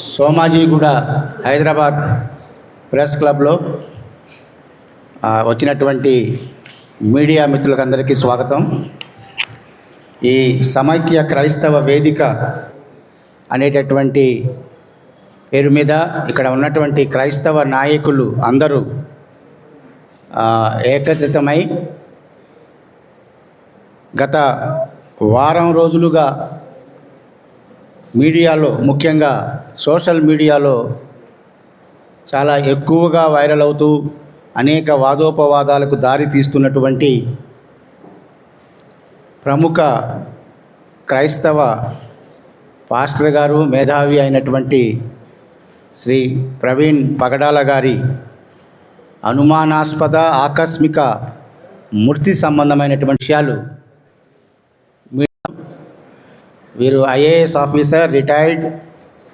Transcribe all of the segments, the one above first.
Somajiguda Hyderabad press క్లబ్లో వచ్చినటువంటి media మిత్రులకు అందరికీ స్వాగతం. ఈ సమైక్య క్రైస్తవ వేదిక అనేటటువంటి పేరు మీద ఇక్కడ ఉన్నటువంటి క్రైస్తవ నాయకులు అందరూ ఏకత్రితమై గత వారం రోజులుగా మీడియాలో ముఖ్యంగా సోషల్ మీడియాలో చాలా ఎక్కువగా వైరల్ అవుతూ అనేక వాదోపవాదాలకు దారి తీస్తున్నటువంటి ప్రముఖ క్రైస్తవ పాస్టర్ గారు మేధావి అయినటువంటి శ్రీ ప్రవీణ్ పగడాల గారి అనుమానాస్పద ఆకస్మిక మృతి సంబంధమైనటువంటి విషయాలు వీరు IAS officer retired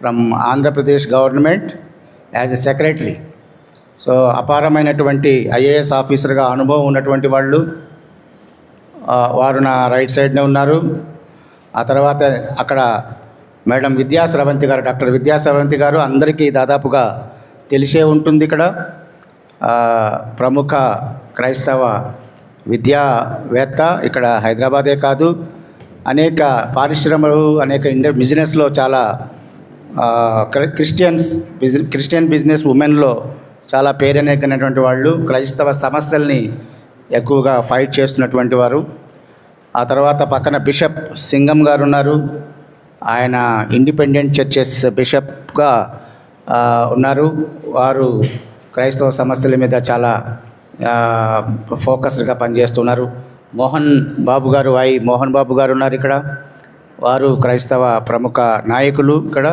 from Andhra Pradesh government as a secretary. So అపారమైనటువంటి ఐఏఎస్ ఆఫీసర్గా అనుభవం ఉన్నటువంటి వాళ్ళు వారు నా రైట్ సైడ్నే ఉన్నారు. ఆ తర్వాత అక్కడ మేడం విద్యా స్రవంతి గారు డాక్టర్ విద్యా స్రవంతి గారు అందరికీ దాదాపుగా తెలిసే ఉంటుంది ఇక్కడ. ప్రముఖ క్రైస్తవ విద్యావేత్త ఇక్కడ హైదరాబాదే కాదు. అనేక పారిశ్రమలు అనేక ఇండ బిజినెస్లో చాలా క్రి- క్రిస్టియన్స్ బిజి క్రిస్టియన్ బిజినెస్ ఉమెన్లో చాలా పేరెనెక్కినటువంటి వాళ్ళు క్రైస్తవ సమస్యల్ని ఎక్కువగా ఫైట్ చేస్తున్నటువంటి వారు. ఆ తర్వాత పక్కన బిషప్ సింగం గారు ఉన్నారు. ఆయన ఇండిపెండెంట్ చర్చెస్ బిషప్గా ఉన్నారు. వారు క్రైస్తవ సమస్యల మీద చాలా ఫోకస్డ్గా పనిచేస్తున్నారు. మోహన్ బాబు గారు వాయి మోహన్ బాబు గారు ఉన్నారు ఇక్కడ. వారు క్రైస్తవ ప్రముఖ నాయకులు ఇక్కడ.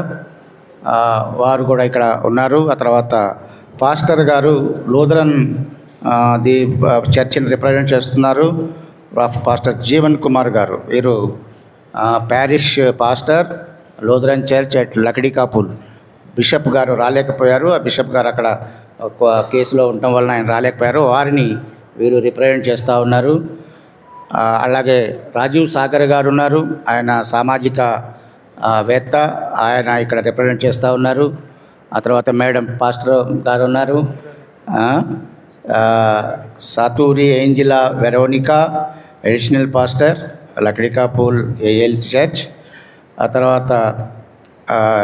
వారు కూడా ఇక్కడ ఉన్నారు. ఆ తర్వాత పాస్టర్ గారు లూథరన్ ది చర్చిని రిప్రజెంట్ చేస్తున్నారు. పాస్టర్ జీవన్ కుమార్ గారు. వీరు parish pastor Lutheran church at Lakdikapul. Bishop గారు రాలేకపోయారు. ఆ బిషప్ గారు అక్కడ కేసులో ఉండటం వలన ఆయన రాలేకపోయారు. వారిని వీరు రిప్రజెంట్ చేస్తూ ఉన్నారు. అలాగే రాజీవ్ సాగర్ గారు ఉన్నారు. ఆయన సామాజిక వేత్త. ఆయన ఇక్కడ రిప్రజెంట్ చేస్తూ ఉన్నారు. ఆ తర్వాత మేడం పాస్టర్ గారు ఉన్నారు. Saturi Angela Veronica additional pastor Lakdikapul AL church. ఆ తర్వాత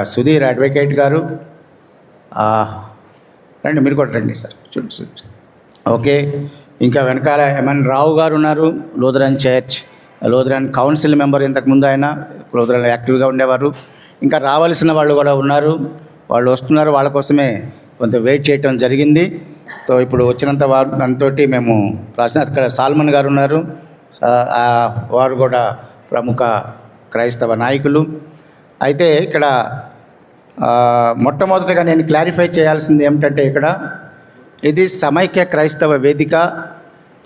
సుధీర్ అడ్వకేట్ గారు. రండి మీరు కూడా రండి సార్. చూడండి చూడండి. ఓకే. ఇంకా వెనకాల ఎంఎన్ రావు గారు ఉన్నారు Lutheran church Lutheran council member ఇంతకుముందు ఆయన లూథరన్ యాక్టివ్గా ఉండేవారు. ఇంకా రావాల్సిన వాళ్ళు కూడా ఉన్నారు. వాళ్ళు వస్తున్నారు వాళ్ళ కోసమే కొంత వెయిట్ చేయటం జరిగింది. సో ఇప్పుడు వచ్చినంత వారు దానితోటి మేము ప్రాచీన అక్కడ సాల్మన్ గారు ఉన్నారు. వారు కూడా ప్రముఖ క్రైస్తవ నాయకులు. అయితే ఇక్కడ మొట్టమొదటిగా నేను క్లారిఫై చేయాల్సింది ఏమిటంటే ఇక్కడ ఇది సమైక్య క్రైస్తవ వేదిక.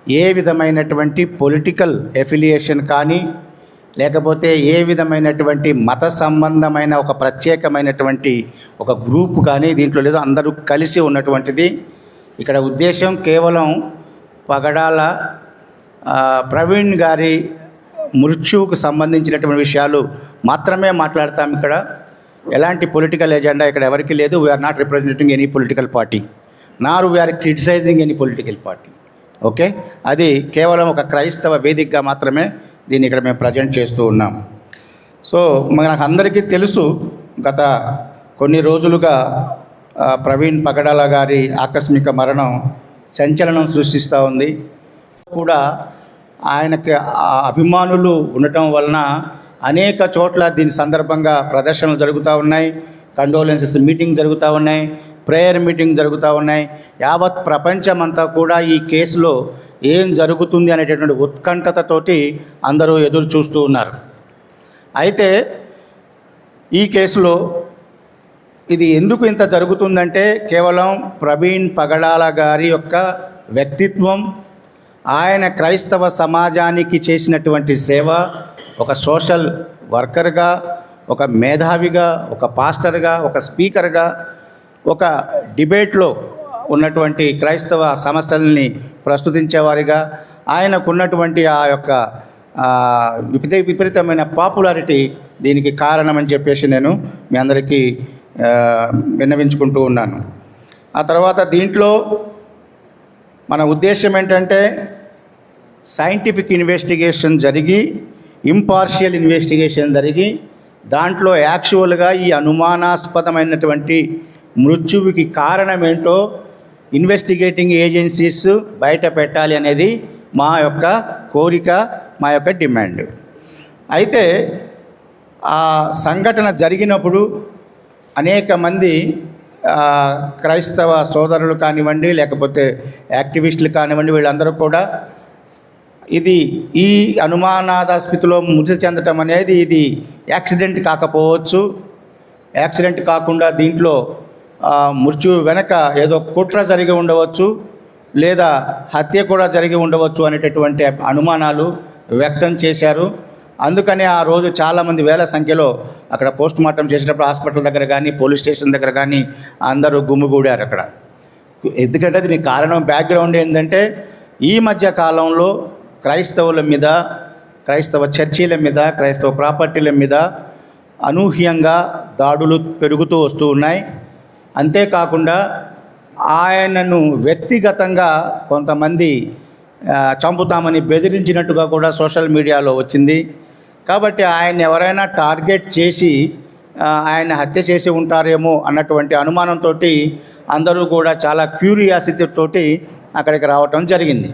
ఏ విధమైనటువంటి పొలిటికల్ ఎఫిలియేషన్ కానీ లేకపోతే ఏ విధమైనటువంటి మత సంబంధమైన ఒక ప్రత్యేకమైనటువంటి ఒక గ్రూప్ కానీ దీంట్లో లేదు అందరూ కలిసి ఉన్నటువంటిది. ఇక్కడ ఉద్దేశం కేవలం పగడాల ప్రవీణ్ గారి మృత్యువుకు సంబంధించినటువంటి విషయాలు మాత్రమే మాట్లాడతాం ఇక్కడ. ఎలాంటి పొలిటికల్ ఎజెండా ఇక్కడ ఎవరికి లేదు. We're not representing any political party nor we're criticising any political party. Okay? అది కేవలం ఒక క్రైస్తవ వేదికగా మాత్రమే దీన్ని ఇక్కడ మేము ప్రజెంట్ చేస్తూ ఉన్నాం. సో మనకు అందరికీ తెలుసు గత కొన్ని రోజులుగా ప్రవీణ్ పగడాల గారి ఆకస్మిక మరణం సంచలనం సృష్టిస్తూ ఉంది. కూడా ఆయనకి అభిమానులు ఉండటం వలన అనేక చోట్ల దీని సందర్భంగా ప్రదర్శనలు జరుగుతూ ఉన్నాయి కండోలెన్సెస్ మీటింగ్ జరుగుతూ ఉన్నాయి. ప్రేయర్ మీటింగ్ జరుగుతూ ఉన్నాయి. యావత్ ప్రపంచమంతా కూడా ఈ కేసులో ఏం జరుగుతుంది అనేటటువంటి ఉత్కంఠతతోటి అందరూ ఎదురు చూస్తూ ఉన్నారు. అయితే ఈ కేసులో ఇది ఎందుకు ఇంత జరుగుతుందంటే కేవలం ప్రవీణ్ పగడాల గారి యొక్క వ్యక్తిత్వం ఆయన క్రైస్తవ సమాజానికి చేసినటువంటి సేవ ఒక సోషల్ వర్కర్గా ఒక మేధావిగా ఒక పాస్టర్గా ఒక స్పీకర్గా ఒక డిబేట్లో ఉన్నటువంటి క్రైస్తవ సమస్యల్ని ప్రస్తుతించేవారిగా ఆయనకున్నటువంటి ఆ యొక్క విపరీతమైన పాపులారిటీ దీనికి కారణమని చెప్పేసి నేను మీ అందరికీ విన్నవించుకుంటూ ఉన్నాను. ఆ తర్వాత దీంట్లో మన ఉద్దేశం ఏంటంటే సైంటిఫిక్ ఇన్వెస్టిగేషన్ జరిగి ఇంపార్షియల్ ఇన్వెస్టిగేషన్ జరిగి దాంట్లో యాక్చువల్గా ఈ అనుమానాస్పదమైనటువంటి మృత్యువుకి కారణం ఏంటో ఇన్వెస్టిగేటింగ్ ఏజెన్సీస్ బయట పెట్టాలి అనేది మా యొక్క కోరిక మా యొక్క డిమాండ్ అయితే ఆ సంఘటన జరిగినప్పుడు అనేక మంది క్రైస్తవ సోదరులు కానివ్వండి లేకపోతే యాక్టివిస్టులు కానివ్వండి వీళ్ళందరూ కూడా ఇది ఈ అనుమానాదాస్పితిలో మృతి చెందటం అనేది ఇది యాక్సిడెంట్ కాకపోవచ్చు. యాక్సిడెంట్ కాకుండా దీంట్లో మృత్యు వెనక ఏదో కుట్ర జరిగి ఉండవచ్చు లేదా హత్య కూడా జరిగి ఉండవచ్చు అనేటటువంటి అనుమానాలు వ్యక్తం చేశారు. అందుకని ఆ రోజు చాలామంది వేల సంఖ్యలో అక్కడ పోస్ట్ మార్టం చేసేటప్పుడు హాస్పిటల్ దగ్గర కానీ పోలీస్ స్టేషన్ దగ్గర కానీ అందరూ గుమ్మిగూడారు అక్కడ. ఎందుకంటే దీనికి కారణం బ్యాక్గ్రౌండ్ ఏంటంటే ఈ మధ్య కాలంలో క్రైస్తవుల మీద క్రైస్తవ చర్చీల మీద క్రైస్తవ ప్రాపర్టీల మీద అనూహ్యంగా దాడులు పెరుగుతూ వస్తూ ఉన్నాయి. అంతేకాకుండా ఆయనను వ్యక్తిగతంగా కొంతమంది చంపుతామని బెదిరించినట్టుగా కూడా సోషల్ మీడియాలో వచ్చింది. కాబట్టి ఆయన ఎవరైనా టార్గెట్ చేసి ఆయన హత్య చేసి ఉంటారేమో అన్నటువంటి అనుమానంతో అందరూ కూడా చాలా క్యూరియాసిటీ అక్కడికి రావటం జరిగింది.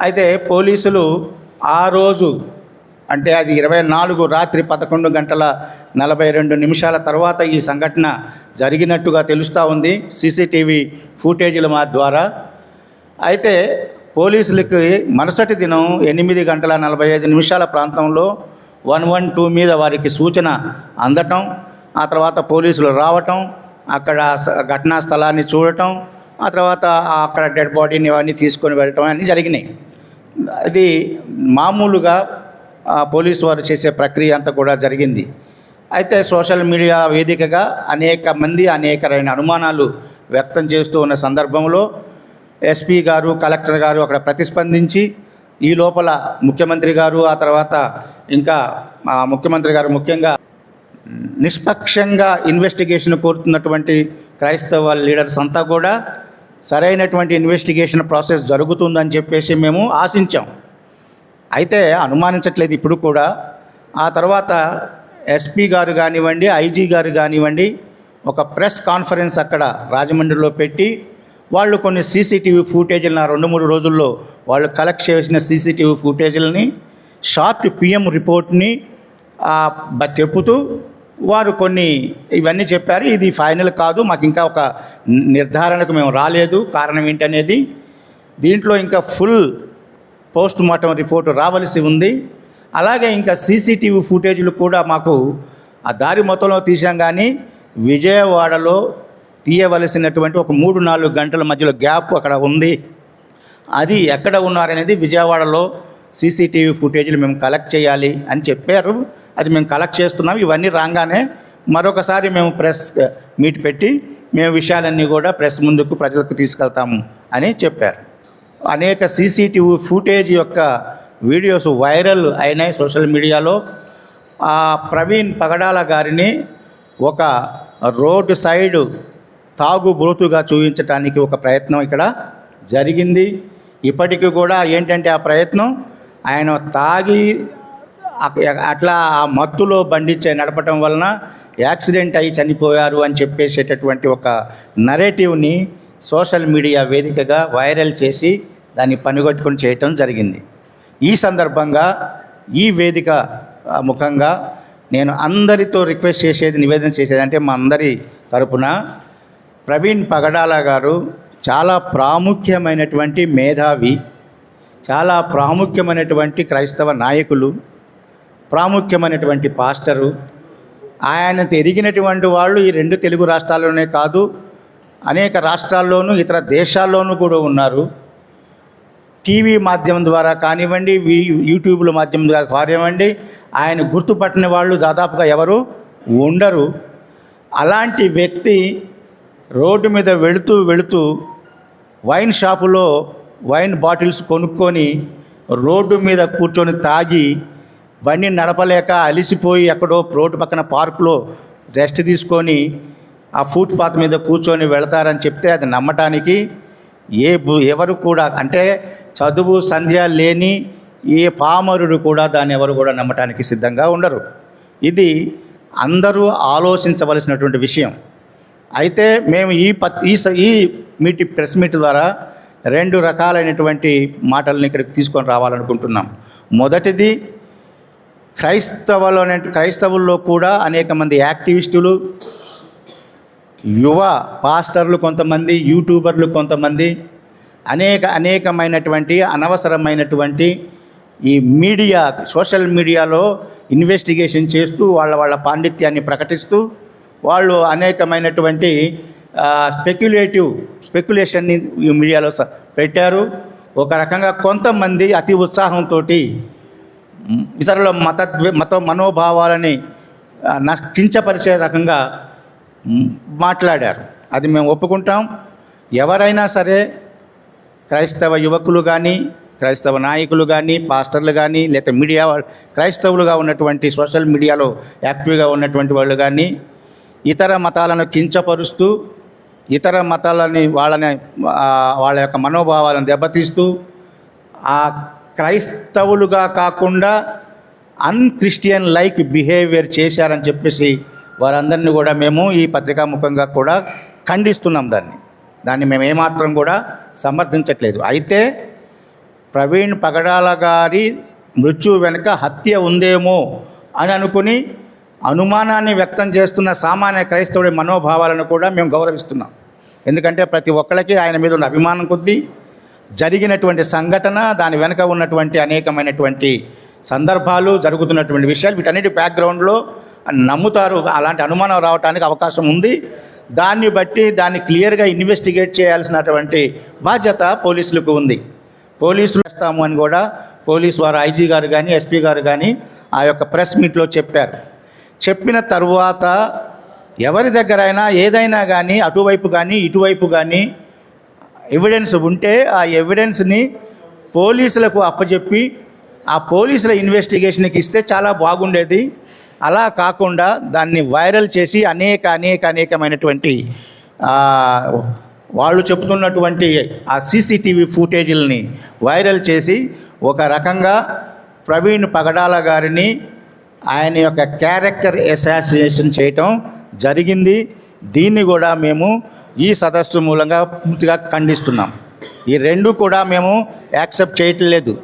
అయితే పోలీసులు ఆ రోజు అంటే అది ఇరవై నాలుగు రాత్రి పదకొండు గంటల నలభై రెండు నిమిషాల తర్వాత ఈ సంఘటన జరిగినట్టుగా తెలుస్తూ ఉంది. సీసీటీవీ ఫుటేజీల మా ద్వారా. అయితే పోలీసులకి మరుసటి దినం ఎనిమిది గంటల నలభై ఐదు నిమిషాల ప్రాంతంలో వన్ వన్ టూ మీద వారికి సూచన అందటం ఆ తర్వాత పోలీసులు రావటం అక్కడ ఘటనా స్థలాన్ని చూడటం ఆ తర్వాత అక్కడ డెడ్ బాడీని అవన్నీ తీసుకొని వెళ్ళటం అన్నీ జరిగినాయి. ఇది మామూలుగా పోలీసు వారు చేసే ప్రక్రియ అంతా కూడా జరిగింది. అయితే సోషల్ మీడియా వేదికగా అనేక మంది అనేకమైన అనుమానాలు వ్యక్తం చేస్తూ ఉన్న సందర్భంలో ఎస్పీ గారు కలెక్టర్ గారు అక్కడ ప్రతిస్పందించి ఈ లోపల ముఖ్యమంత్రి గారు ఆ తర్వాత ఇంకా ముఖ్యమంత్రి గారు ముఖ్యంగా నిష్పక్షంగా ఇన్వెస్టిగేషన్ కోరుతున్నటువంటి క్రైస్తవ లీడర్స్ అంతా కూడా సరైనటువంటి ఇన్వెస్టిగేషన్ ప్రాసెస్ జరుగుతుందని చెప్పేసి మేము ఆశించాం. అయితే అనుమానించట్లేదు ఇప్పుడు కూడా. ఆ తర్వాత ఎస్పీ గారు కానివ్వండి ఐజీ గారు కానివ్వండి ఒక ప్రెస్ కాన్ఫరెన్స్ అక్కడ రాజమండ్రిలో పెట్టి వాళ్ళు కొన్ని సీసీటీవీ ఫుటేజీలను ఆ రెండు మూడు రోజుల్లో వాళ్ళు కలెక్ట్ చేసిన సీసీటీవీ ఫుటేజీలని షార్ట్ పిఎం రిపోర్ట్ని చెప్పుతూ వారు కొన్ని ఇవన్నీ చెప్పారు. ఇది ఫైనల్ కాదు మాకు ఇంకా ఒక నిర్ధారణకు మేము రాలేదు. కారణం ఏంటనేది దీంట్లో ఇంకా ఫుల్ పోస్ట్ మార్టం రిపోర్టు రావలసి ఉంది. అలాగే ఇంకా సీసీటీవీ ఫుటేజీలు కూడా మాకు ఆ దారి మొత్తంలో తీసాం కానీ విజయవాడలో తీయవలసినటువంటి ఒక మూడు నాలుగు గంటల మధ్యలో గ్యాప్ అక్కడ ఉంది. అది ఎక్కడ ఉన్నారనేది విజయవాడలో సీసీటీవీ ఫుటేజీలు మేము కలెక్ట్ చేయాలి అని చెప్పారు. అది మేము కలెక్ట్ చేస్తున్నాం. ఇవన్నీ రాగానే మరొకసారి మేము ప్రెస్ మీట్ పెట్టి మేము విషయాలన్నీ కూడా ప్రెస్ ముందుకు ప్రజలకు తీసుకెళ్తాము అని చెప్పారు. అనేక సీసీటీవీ ఫుటేజ్ యొక్క వీడియోస్ వైరల్ అయినాయి సోషల్ మీడియాలో. ఆ ప్రవీణ్ పగడాల గారిని ఒక రోడ్డు సైడ్ తాగుబోతుగా చూపించడానికి ఒక ప్రయత్నం ఇక్కడ జరిగింది. ఇప్పటికీ కూడా ఏంటంటే ఆ ప్రయత్నం ఆయన తాగి అట్లా ఆ మత్తులో బండిచ్చే నడపటం వలన యాక్సిడెంట్ అయి చనిపోయారు అని చెప్పేసేటటువంటి ఒక నరేటివ్ని సోషల్ మీడియా వేదికగా వైరల్ చేసి దాన్ని పనిగొట్టుకొని చేయటం జరిగింది. ఈ సందర్భంగా ఈ వేదిక ముఖంగా నేను అందరితో రిక్వెస్ట్ చేసేది నివేదన చేసేది అంటే మా అందరి తరపున ప్రవీణ్ పగడాల గారు చాలా ప్రాముఖ్యమైనటువంటి మేధావి చాలా ప్రాముఖ్యమైనటువంటి క్రైస్తవ నాయకులు ప్రాముఖ్యమైనటువంటి పాస్టరు. ఆయన ఎరిగినటువంటి వాళ్ళు ఈ రెండు తెలుగు రాష్ట్రాల్లోనే కాదు అనేక రాష్ట్రాల్లోనూ ఇతర దేశాల్లోనూ కూడా ఉన్నారు. టీవీ మాధ్యమం ద్వారా కానివ్వండి యూట్యూబ్ల మాధ్యమం ద్వారా కానివ్వండి ఆయన గుర్తుపట్టిన వాళ్ళు దాదాపుగా ఎవరు ఉండరు. అలాంటి వ్యక్తి రోడ్డు మీద వెళుతూ వెళుతూ వైన్ షాపులో వైన్ బాటిల్స్ కొనుక్కొని రోడ్డు మీద కూర్చొని తాగి బండి నడపలేక అలిసిపోయి ఎక్కడో రోడ్డు పక్కన పార్కులో రెస్ట్ తీసుకొని ఆ ఫుట్పాత్ మీద కూర్చొని వెళతారని చెప్తే అది నమ్మటానికి ఏ బు- ఎవరు కూడా అంటే చదువు సంధ్య లేని ఏ పామరుడు కూడా దాన్ని ఎవరు కూడా నమ్మటానికి సిద్ధంగా ఉండరు. ఇది అందరూ ఆలోచించవలసినటువంటి విషయం. అయితే మేము ఈ పత్ ఈ ఈ మీటి ప్రెస్ మీట్ ద్వారా రెండు రకాలైనటువంటి మాటలను ఇక్కడికి తీసుకొని రావాలనుకుంటున్నాం. మొదటిది క్రైస్తవులోనే క్రైస్తవుల్లో కూడా అనేక మంది యాక్టివిస్టులు యువ పాస్టర్లు కొంతమంది యూట్యూబర్లు కొంతమంది అనేక అనేకమైనటువంటి అనవసరమైనటువంటి ఈ మీడియా సోషల్ మీడియాలో ఇన్వెస్టిగేషన్ చేస్తూ వాళ్ళ వాళ్ళ పాండిత్యాన్ని ప్రకటిస్తూ వాళ్ళు అనేకమైనటువంటి స్పెక్యులేటివ్ స్పెక్యులేషన్ని ఈ మీడియాలో స- పెట్టారు. ఒక రకంగా కొంతమంది అతి ఉత్సాహంతో ఇతరుల మత మత మనోభావాలని నష్టించపరిచే కించపరిచే రకంగా మాట్లాడారు. అది మేము ఒప్పుకుంటాం. ఎవరైనా సరే క్రైస్తవ యువకులు కానీ క్రైస్తవ నాయకులు కానీ పాస్టర్లు కానీ లేకపోతే మీడియా క్రైస్తవులుగా ఉన్నటువంటి సోషల్ మీడియాలో యాక్టివ్గా ఉన్నటువంటి వాళ్ళు కానీ ఇతర మతాలను కించపరుస్తూ ఇతర మతాలని వాళ్ళని వాళ్ళ యొక్క మనోభావాలను దెబ్బతీస్తూ ఆ క్రైస్తవులుగా కాకుండా అన్క్రిస్టియన్ లైక్ బిహేవియర్ చేశారని చెప్పేసి వారందరినీ కూడా మేము ఈ పత్రికాముఖంగా కూడా ఖండిస్తున్నాం దాన్ని. దాన్ని మేము ఏమాత్రం కూడా సమర్థించట్లేదు. అయితే ప్రవీణ్ పగడాల గారి మృత్యు వెనుక హత్య ఉందేమో అని అనుకుని అనుమానాన్ని వ్యక్తం చేస్తున్న సామాన్య క్రైస్తవుడి మనోభావాలను కూడా మేము గౌరవిస్తున్నాం. ఎందుకంటే ప్రతి ఒక్కళ్ళకి ఆయన మీద ఉన్న అభిమానం కొద్దీ జరిగినటువంటి సంఘటన దాని వెనుక ఉన్నటువంటి అనేకమైనటువంటి సందర్భాలు జరుగుతున్నటువంటి విషయాలు వీటన్నిటి బ్యాక్గ్రౌండ్లో నమ్ముతారు. అలాంటి అనుమానం రావడానికి అవకాశం ఉంది. దాన్ని బట్టి దాన్ని క్లియర్గా ఇన్వెస్టిగేట్ చేయాల్సినటువంటి బాధ్యత పోలీసులకు ఉంది. పోలీసులు వేస్తాము అని కూడా పోలీసు వారు ఐజీ గారు కానీ ఎస్పీ గారు కానీ ఆ యొక్క ప్రెస్ మీట్లో చెప్పారు. చెప్పిన తర్వాత ఎవరి దగ్గరైనా ఏదైనా కానీ అటువైపు కానీ ఇటువైపు కానీ ఎవిడెన్స్ ఉంటే ఆ ఎవిడెన్స్ని పోలీసులకు అప్పచెప్పి ఆ పోలీసుల ఇన్వెస్టిగేషన్కి ఇస్తే చాలా బాగుండేది. అలా కాకుండా దాన్ని వైరల్ చేసి అనేక అనేక అనేకమైనటువంటి వాళ్ళు చెబుతున్నటువంటి ఆ సీసీటీవీ ఫుటేజీలని వైరల్ చేసి ఒక రకంగా ప్రవీణ్ పగడాల గారిని ఆయన యొక్క క్యారెక్టర్ అసాసినేషన్ చేయటం జరిగింది. దీన్ని కూడా మేము ఈ సదస్సు మూలంగా పూర్తిగా ఖండిస్తున్నాం. ఈ రెండు కూడా మేము యాక్సెప్ట్ చేయట్లేదు.